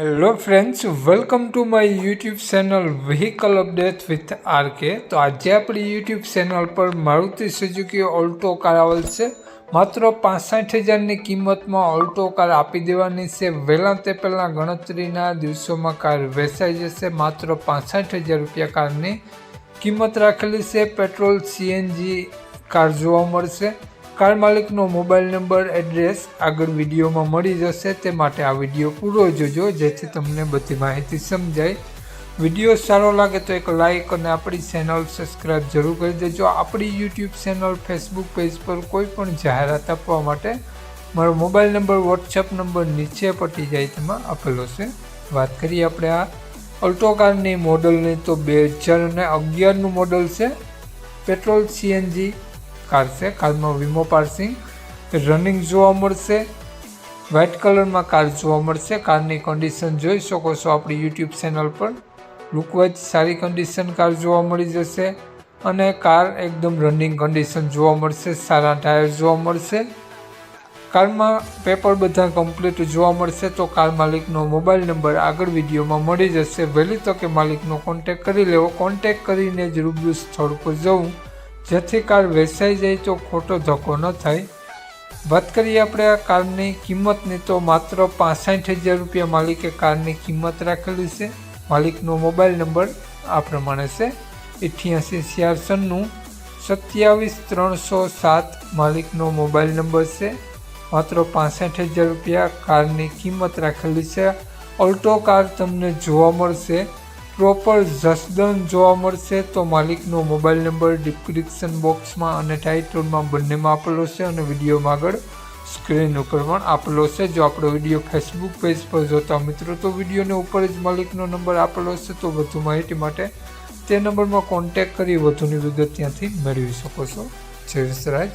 Hello friends welcome to my YouTube channel vehicle update with RK તો આજે આપણી YouTube channel પર Maruti Suzuki Alto car આવેલ છે. માત્ર પાસઠ હજારની કિંમતમાં ઓલ્ટો કાર આપી દેવાની છે. વહેલા તે પહેલાં ગણતરીના દિવસોમાં કાર વેચાઈ જશે. માત્ર પાસઠ હજાર રૂપિયા કારની કિંમત રાખેલી છે. પેટ્રોલ સીએનજી કાર જોવા મળશે. કાર માલિકનો મોબાઈલ નંબર, એડ્રેસ આગળ વિડીયોમાં મળી જશે. તે માટે આ વીડિયો પૂરો જોજો, જેથી તમને બધી માહિતી સમજાય. વીડિયો સારો લાગે તો એક લાઈક અને આપણી ચેનલ સબસ્ક્રાઈબ જરૂર કરી દેજો. આપણી યુટ્યુબ ચેનલ, ફેસબુક પેજ પર કોઈ પણ જાહેરાત આપવા માટે મારો મોબાઈલ નંબર, વોટ્સએપ નંબર નીચે પટી જાય તેમાં આપેલો છે. વાત કરીએ આપણે આ અલ્ટો કારની મોડલની, તો બે હજાર અને અગિયારનું મોડલ છે. પેટ્રોલ સીએનજી કાર છે કારમાં વીમો પાર્સિંગ રનિંગ જોવા મળશે. વ્હાઇટ કલરમાં કાર જોવા મળશે. કારની કન્ડિશન જોઈ શકો છો આપણી યુટ્યુબ ચેનલ પર. લુકવાઇઝ સારી કન્ડિશન કાર જોવા મળી જશે. અને કાર એકદમ રનિંગ કન્ડિશન જોવા મળશે. સારા ટાયર જોવા મળશે. કારમાં પેપર બધા કમ્પ્લીટ જોવા મળશે તો કાર માલિકનો મોબાઈલ નંબર આગળ વિડીયોમાં મળી જશે. વહેલી તકે માલિકનો કોન્ટેક કરી લેવો. કોન્ટેક કરીને જ રૂબરૂ સ્થળ પર જવું. જેથી કાર વેચાઈ જાય તો ખોટો ધક્કો ન થાય. વાત કરીએ આપણે આ કારની કિંમતની તો માત્ર પાસઠ હજાર રૂપિયા માલિકે કારની કિંમત રાખેલી છે. માલિકનો મોબાઈલ નંબર આ પ્રમાણે છે. અઠ્યાસી છ્યાસઠનું સત્યાવીસ ત્રણસો સાત માલિકનો મોબાઈલ નંબર છે. માત્ર પાસઠ હજાર રૂપિયા કારની કિંમત રાખેલી છે. ઓલ્ટો કાર તમને જોવા મળશે. પ્રોપર જસદન જોવા મળશે તો માલિકનો મોબાઈલ નંબર ડિસ્ક્રિપ્શન બોક્સમાં અને ટાઇટલમાં બંનેમાં આપેલો છે અને વિડીયોમાં આગળ સ્ક્રીન ઉપર પણ આપેલો છે. જો આપણો વીડિયો ફેસબુક પેજ પર જોતા મિત્રો તો વિડીયોને ઉપર જ માલિકનો નંબર આપેલો છે તો વધુ માહિતી માટે તે નંબરમાં કોન્ટેક કરી વધુની વિગત ત્યાંથી મેળવી શકો છો. જય વિસરાજ